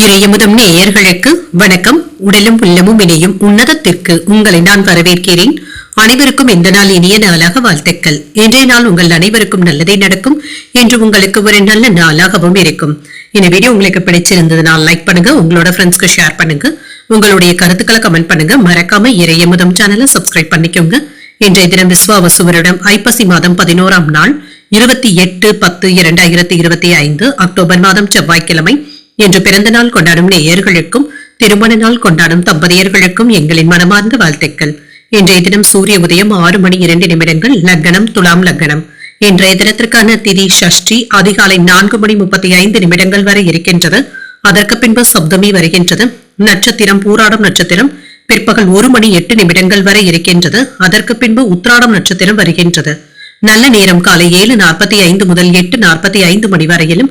இறையமுதம் நேயர்களுக்கு வணக்கம். உடலும் உள்ளமும் இணையும் உன்னதத்திற்கு உங்களை நான் வரவேற்கிறேன். அனைவருக்கும் இந்த நாள் இனிய நாளாக வாழ்த்துக்கள். இன்றைய நாள் உங்கள் அனைவருக்கும் நல்லதே நடக்கும். என்று உங்களுக்கு ஒரு நல்ல நாளாகவும் இருக்கும். இந்த வீடியோ உங்களுக்கு பிடிச்சிருந்ததுனால் லைக் பண்ணுங்க உங்களோட ஃப்ரெண்ட்ஸ்க்கு ஷேர் பண்ணுங்க. உங்களுடைய கருத்துக்களை கமெண்ட் பண்ணுங்க. மறக்காம இறையமுதம் சேனலை சப்ஸ்கிரைப் பண்ணிக்கோங்க. இன்றைய தினம் விஸ்வாவசு வருடம் ஐப்பசி மாதம் பதினோராம் நாள் இருபத்தி எட்டு பத்து இரண்டாயிரத்தி இருபத்தி ஐந்து அக்டோபர் மாதம் செவ்வாய்க்கிழமை. இன்று பிறந்தநாள் கொண்டாடும் நேயர்களுக்கும் திருமண நாள் கொண்டாடும் தம்பதியர்களுக்கும் எங்களின் மனமார்ந்த வாழ்த்துக்கள். இன்றைய தினம் சூரிய உதயம் ஆறு மணி இரண்டு நிமிடங்கள் லக்னம் துலாம் லக்னம். இன்றைய தினத்திற்கான திதி ஷஷ்டி அதிகாலை நான்கு மணி முப்பத்தி ஐந்து நிமிடங்கள் வரை இருக்கின்றது. அதற்கு பின்பு சப்தமி வருகின்றது. நட்சத்திரம் பூராடம் நட்சத்திரம் பிற்பகல் ஒரு மணி எட்டு நிமிடங்கள் வரை இருக்கின்றது. அதற்கு பின்பு உத்ராடம் நட்சத்திரம் வருகின்றது. நல்ல நேரம் காலை ஏழு நாற்பத்தி ஐந்து முதல் எட்டு நாற்பத்தி ஐந்து மணி வரையிலும்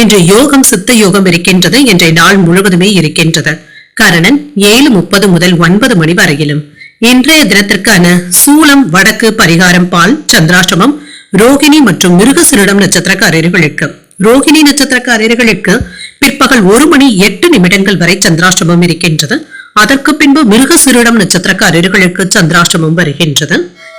இன்று யோகம் சித்த யோகம் இருக்கின்றது. இன்றைய நாள் முழுவதுமே இருக்கின்றது. கரணன் ஏழு முப்பது முதல் ஒன்பது மணி வரையிலும். இன்றைய தினத்திற்கான சூளம் வடக்கு பரிகாரம் பால் சந்திராசிரமம் ரோகிணி மற்றும் மிருகசிரிடம் நட்சத்திரக்காரர்களுக்கு. ரோகிணி நட்சத்திரக்காரர்களுக்கு பிற்பகல் ஒரு மணி எட்டு நிமிடங்கள் வரை சந்திராஷ்டமம் இருக்கின்றது. அதற்கு பின்பு மிருகசிரிடம் நட்சத்திரக்காரர்களுக்கு சந்திராஷ்டமம் வருகின்றது.